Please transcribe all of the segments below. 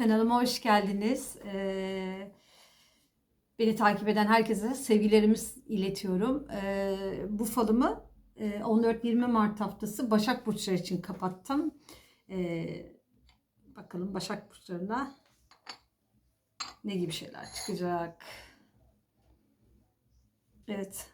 Kanalıma hoş geldiniz. Ee, beni takip eden herkese sevgilerimi iletiyorum. Ee, bu falımı e, 14-20 Mart haftası Başak Burçları için kapattım. Ee, bakalım Başak Burçlarına ne gibi şeyler çıkacak. Evet.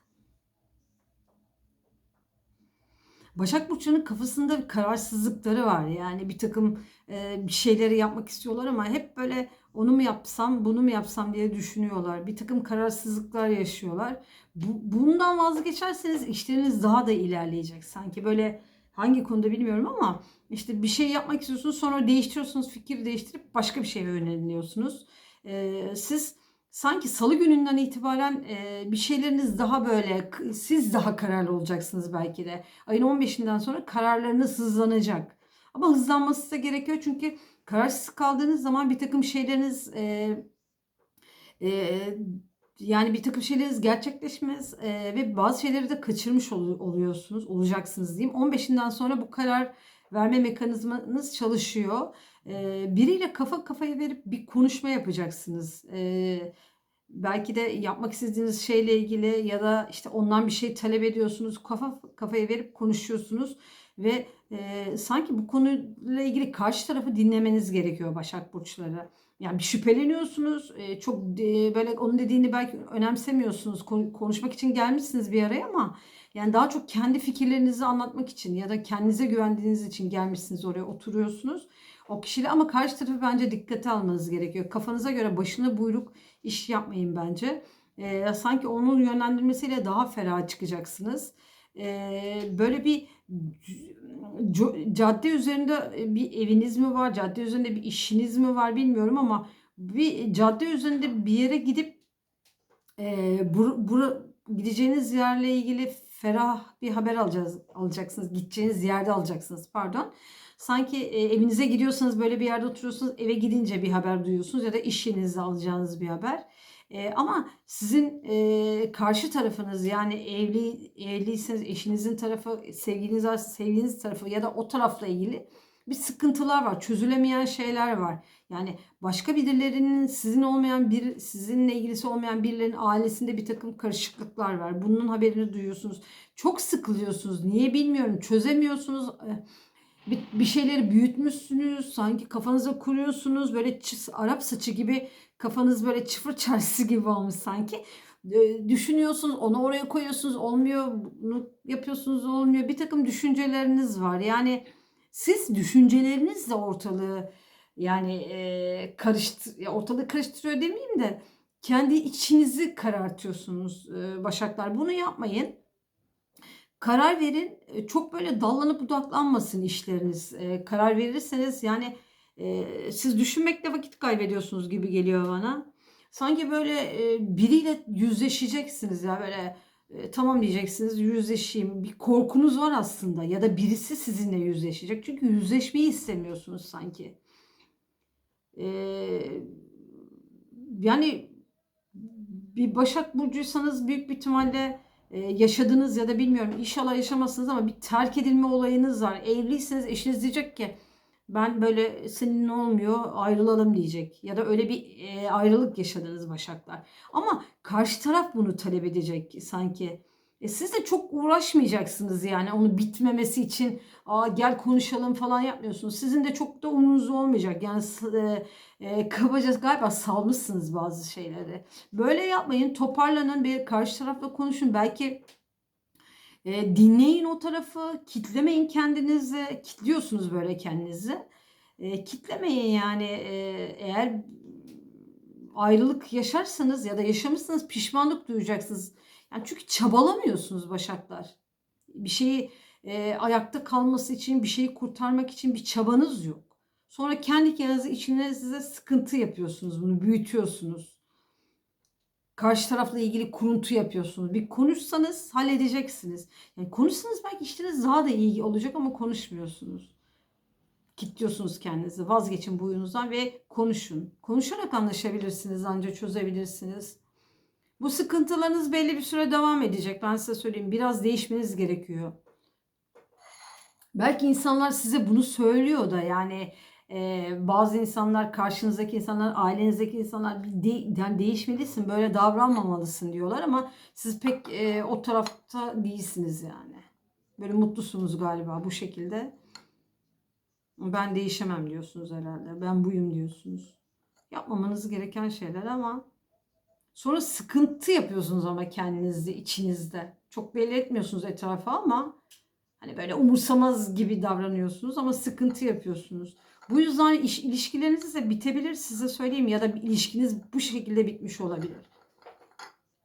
Başak Burçları'nın kafasında bir kararsızlıkları var. Yani bir takım e, bir şeyleri yapmak istiyorlar ama hep böyle onu mu yapsam, bunu mu yapsam diye düşünüyorlar. Bir takım kararsızlıklar yaşıyorlar. Bu, bundan vazgeçerseniz işleriniz daha da ilerleyecek. Sanki böyle hangi konuda bilmiyorum ama işte bir şey yapmak istiyorsunuz sonra değiştiriyorsunuz, fikir değiştirip başka bir şeye yöneliyorsunuz. E, siz sanki salı gününden itibaren e, bir şeyleriniz daha böyle siz daha kararlı olacaksınız belki de. Ayın 15'inden sonra kararlarınız hızlanacak. Ama hızlanması da gerekiyor çünkü kararsız kaldığınız zaman bir takım şeyleriniz e, e, yani bir takım şeyleriniz gerçekleşmez e, ve bazı şeyleri de kaçırmış ol, oluyorsunuz, olacaksınız diyeyim. 15'inden sonra bu karar verme mekanizmanız çalışıyor. Biriyle kafa kafaya verip bir konuşma yapacaksınız. Belki de yapmak istediğiniz şeyle ilgili ya da işte ondan bir şey talep ediyorsunuz. Kafa kafaya verip konuşuyorsunuz ve sanki bu konuyla ilgili karşı tarafı dinlemeniz gerekiyor Başak Burçları. Yani bir şüpheleniyorsunuz. Çok böyle onun dediğini belki önemsemiyorsunuz. konuşmak için gelmişsiniz bir araya ama yani daha çok kendi fikirlerinizi anlatmak için ya da kendinize güvendiğiniz için gelmişsiniz oraya oturuyorsunuz. O kişiyle ama karşı tarafı bence dikkate almanız gerekiyor. Kafanıza göre başına buyruk iş yapmayın bence. E, sanki onun yönlendirmesiyle daha ferah çıkacaksınız. E, böyle bir cadde üzerinde bir eviniz mi var? Cadde üzerinde bir işiniz mi var bilmiyorum ama bir cadde üzerinde bir yere gidip e, bur, bur, gideceğiniz yerle ilgili ferah bir haber alacağız, alacaksınız. Gideceğiniz yerde alacaksınız pardon. Sanki e, evinize gidiyorsanız böyle bir yerde oturuyorsunuz eve gidince bir haber duyuyorsunuz ya da iş yerinizde alacağınız bir haber. E, ama sizin e, karşı tarafınız yani evli evliyseniz eşinizin tarafı, sevgiliniz varsa sevgiliniz tarafı ya da o tarafla ilgili bir sıkıntılar var. Çözülemeyen şeyler var. Yani başka birilerinin sizin olmayan bir sizinle ilgisi olmayan birilerinin ailesinde bir takım karışıklıklar var. Bunun haberini duyuyorsunuz. Çok sıkılıyorsunuz. Niye bilmiyorum. Çözemiyorsunuz. Bir, bir şeyleri büyütmüşsünüz. Sanki kafanıza kuruyorsunuz. Böyle Arap saçı gibi kafanız böyle çıfır çarşısı gibi olmuş sanki. Düşünüyorsunuz, onu oraya koyuyorsunuz, olmuyor, bunu yapıyorsunuz, olmuyor. Bir takım düşünceleriniz var. Yani siz düşüncelerinizle ortalığı yani e, karıştır, ortalığı karıştırıyor demeyeyim de kendi içinizi karartıyorsunuz e, Başaklar. Bunu yapmayın. Karar verin. E, çok böyle dallanıp budaklanmasın işleriniz. E, karar verirseniz yani e, siz düşünmekle vakit kaybediyorsunuz gibi geliyor bana. Sanki böyle e, biriyle yüzleşeceksiniz ya böyle e, tamam diyeceksiniz yüzleşeyim. Bir korkunuz var aslında ya da birisi sizinle yüzleşecek. Çünkü yüzleşmeyi istemiyorsunuz sanki. E, yani bir Başak Burcuysanız büyük bir ihtimalle e, yaşadınız ya da bilmiyorum inşallah yaşamazsınız ama bir terk edilme olayınız var. Evliyseniz eşiniz diyecek ki ben böyle senin olmuyor ayrılalım diyecek. Ya da öyle bir e, ayrılık yaşadınız Başaklar. Ama karşı taraf bunu talep edecek sanki. E siz de çok uğraşmayacaksınız yani onu bitmemesi için Aa, gel konuşalım falan yapmıyorsunuz. Sizin de çok da umurunuz olmayacak. Yani e, e, kabaca galiba salmışsınız bazı şeyleri. Böyle yapmayın toparlanın bir karşı tarafla konuşun. Belki e, dinleyin o tarafı, kitlemeyin kendinizi, kitliyorsunuz böyle kendinizi. E, kitlemeyin yani e, eğer ayrılık yaşarsanız ya da yaşamışsınız pişmanlık duyacaksınız. Yani çünkü çabalamıyorsunuz başaklar. Bir şeyi e, ayakta kalması için, bir şeyi kurtarmak için bir çabanız yok. Sonra kendi kendinize içinizde sıkıntı yapıyorsunuz, bunu büyütüyorsunuz karşı tarafla ilgili kuruntu yapıyorsunuz. Bir konuşsanız halledeceksiniz. Yani konuşsanız belki işleriniz daha da iyi olacak ama konuşmuyorsunuz. Kitliyorsunuz kendinizi. Vazgeçin bu ve konuşun. Konuşarak anlaşabilirsiniz ancak çözebilirsiniz. Bu sıkıntılarınız belli bir süre devam edecek. Ben size söyleyeyim. Biraz değişmeniz gerekiyor. Belki insanlar size bunu söylüyor da yani Ee, bazı insanlar karşınızdaki insanlar ailenizdeki insanlar de, yani değişmelisin böyle davranmamalısın diyorlar ama siz pek e, o tarafta değilsiniz yani. Böyle mutlusunuz galiba bu şekilde. Ben değişemem diyorsunuz herhalde. Ben buyum diyorsunuz. Yapmamanız gereken şeyler ama sonra sıkıntı yapıyorsunuz ama kendinizde, içinizde. Çok belli etmiyorsunuz etrafa ama hani böyle umursamaz gibi davranıyorsunuz ama sıkıntı yapıyorsunuz. Bu yüzden iş, ilişkileriniz de bitebilir size söyleyeyim ya da ilişkiniz bu şekilde bitmiş olabilir.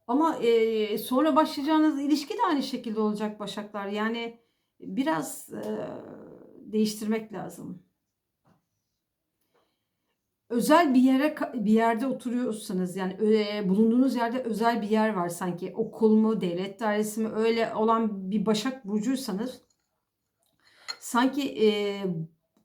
Ama e, sonra başlayacağınız ilişki de aynı şekilde olacak Başaklar. Yani biraz e, değiştirmek lazım. Özel bir yere bir yerde oturuyorsanız yani e, bulunduğunuz yerde özel bir yer var sanki okul mu devlet dairesi mi öyle olan bir Başak burcuysanız sanki e,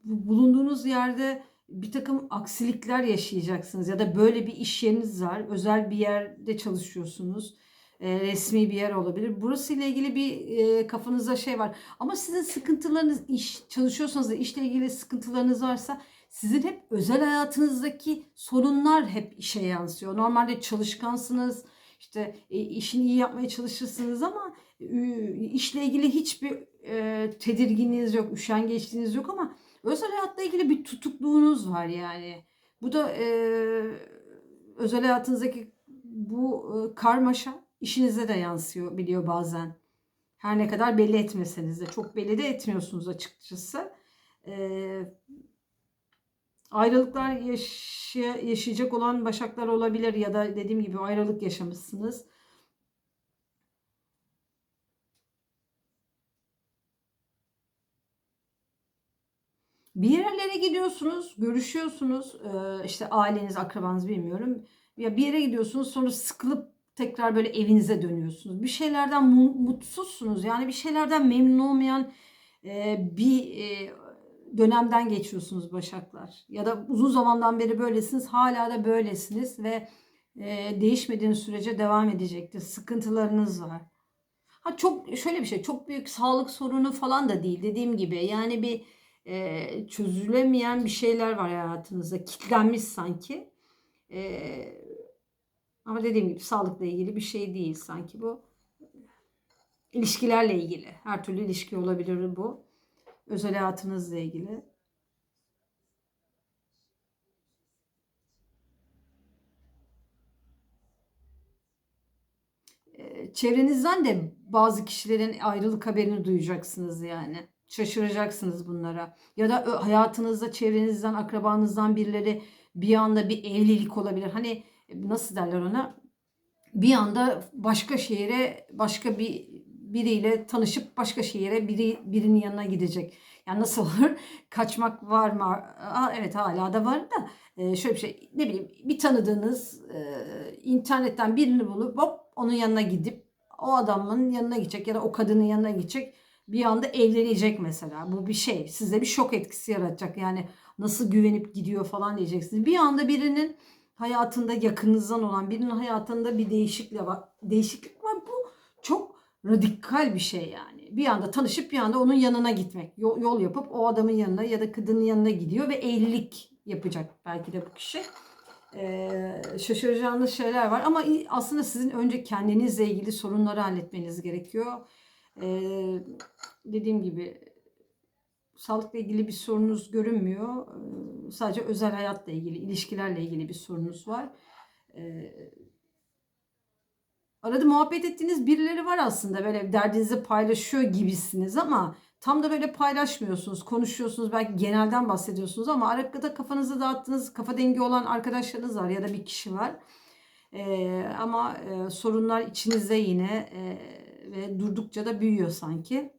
bulunduğunuz yerde bir takım aksilikler yaşayacaksınız ya da böyle bir iş yeriniz var özel bir yerde çalışıyorsunuz e, resmi bir yer olabilir. Burası ile ilgili bir e, kafanızda şey var. Ama sizin sıkıntılarınız iş çalışıyorsanız da işle ilgili sıkıntılarınız varsa sizin hep özel hayatınızdaki sorunlar hep işe yansıyor. Normalde çalışkansınız. işte e, işini iyi yapmaya çalışırsınız ama e, işle ilgili hiçbir e, tedirginliğiniz yok, üşengeçliğiniz yok ama özel hayatla ilgili bir tutukluğunuz var yani. Bu da e, özel hayatınızdaki bu e, karmaşa işinize de yansıyor biliyor bazen. Her ne kadar belli etmeseniz de çok belli de etmiyorsunuz açıkçası. Ee, ayrılıklar yaşay yaşayacak olan başaklar olabilir ya da dediğim gibi ayrılık yaşamışsınız. Bir yerlere gidiyorsunuz, görüşüyorsunuz, işte aileniz, akrabanız bilmiyorum. Ya bir yere gidiyorsunuz sonra sıkılıp tekrar böyle evinize dönüyorsunuz. Bir şeylerden mutsuzsunuz. Yani bir şeylerden memnun olmayan bir dönemden geçiyorsunuz Başaklar. Ya da uzun zamandan beri böylesiniz. Hala da böylesiniz ve e, değişmediğiniz sürece devam edecektir. Sıkıntılarınız var. Ha çok şöyle bir şey. Çok büyük sağlık sorunu falan da değil. Dediğim gibi yani bir e, çözülemeyen bir şeyler var hayatınızda. Kitlenmiş sanki. Eee ama dediğim gibi sağlıkla ilgili bir şey değil sanki bu. İlişkilerle ilgili. Her türlü ilişki olabilir bu. Özel hayatınızla ilgili. Çevrenizden de bazı kişilerin ayrılık haberini duyacaksınız yani. Şaşıracaksınız bunlara. Ya da hayatınızda çevrenizden, akrabanızdan birileri bir anda bir evlilik olabilir. Hani nasıl derler ona bir anda başka şehire başka bir biriyle tanışıp başka şehire biri birinin yanına gidecek. Yani nasıl olur? Kaçmak var mı? Aa, evet hala da var da e, şöyle bir şey ne bileyim bir tanıdığınız e, internetten birini bulup hop onun yanına gidip o adamın yanına gidecek ya da o kadının yanına gidecek bir anda evlenecek mesela. Bu bir şey. Size bir şok etkisi yaratacak. Yani nasıl güvenip gidiyor falan diyeceksiniz. Bir anda birinin hayatında yakınınızdan olan birinin hayatında bir değişiklik var. Değişiklik var. Bu çok radikal bir şey yani. Bir anda tanışıp bir anda onun yanına gitmek. Yol, yol yapıp o adamın yanına ya da kadının yanına gidiyor ve evlilik yapacak belki de bu kişi. Ee, şaşıracağınız şeyler var ama aslında sizin önce kendinizle ilgili sorunları halletmeniz gerekiyor. Ee, dediğim gibi sağlıkla ilgili bir sorunuz görünmüyor. Sadece özel hayatla ilgili, ilişkilerle ilgili bir sorunuz var. Arada muhabbet ettiğiniz birileri var aslında böyle derdinizi paylaşıyor gibisiniz ama tam da böyle paylaşmıyorsunuz, konuşuyorsunuz, belki genelden bahsediyorsunuz ama arada kafanızı dağıttığınız, kafa dengi olan arkadaşlarınız var ya da bir kişi var. Ee, ama e, sorunlar içinizde yine e, ve durdukça da büyüyor sanki.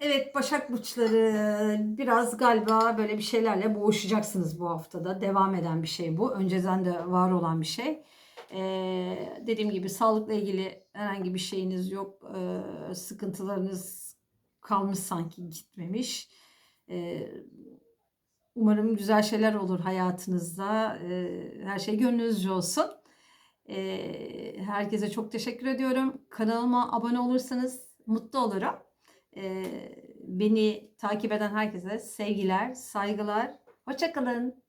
Evet Başak Burçları biraz galiba böyle bir şeylerle boğuşacaksınız bu haftada. Devam eden bir şey bu. Önceden de var olan bir şey. Ee, dediğim gibi sağlıkla ilgili herhangi bir şeyiniz yok. Ee, sıkıntılarınız kalmış sanki gitmemiş. Ee, umarım güzel şeyler olur hayatınızda. Ee, her şey gönlünüzce olsun. Ee, herkese çok teşekkür ediyorum. Kanalıma abone olursanız mutlu olurum. Ee, beni takip eden herkese sevgiler, saygılar. Hoşçakalın.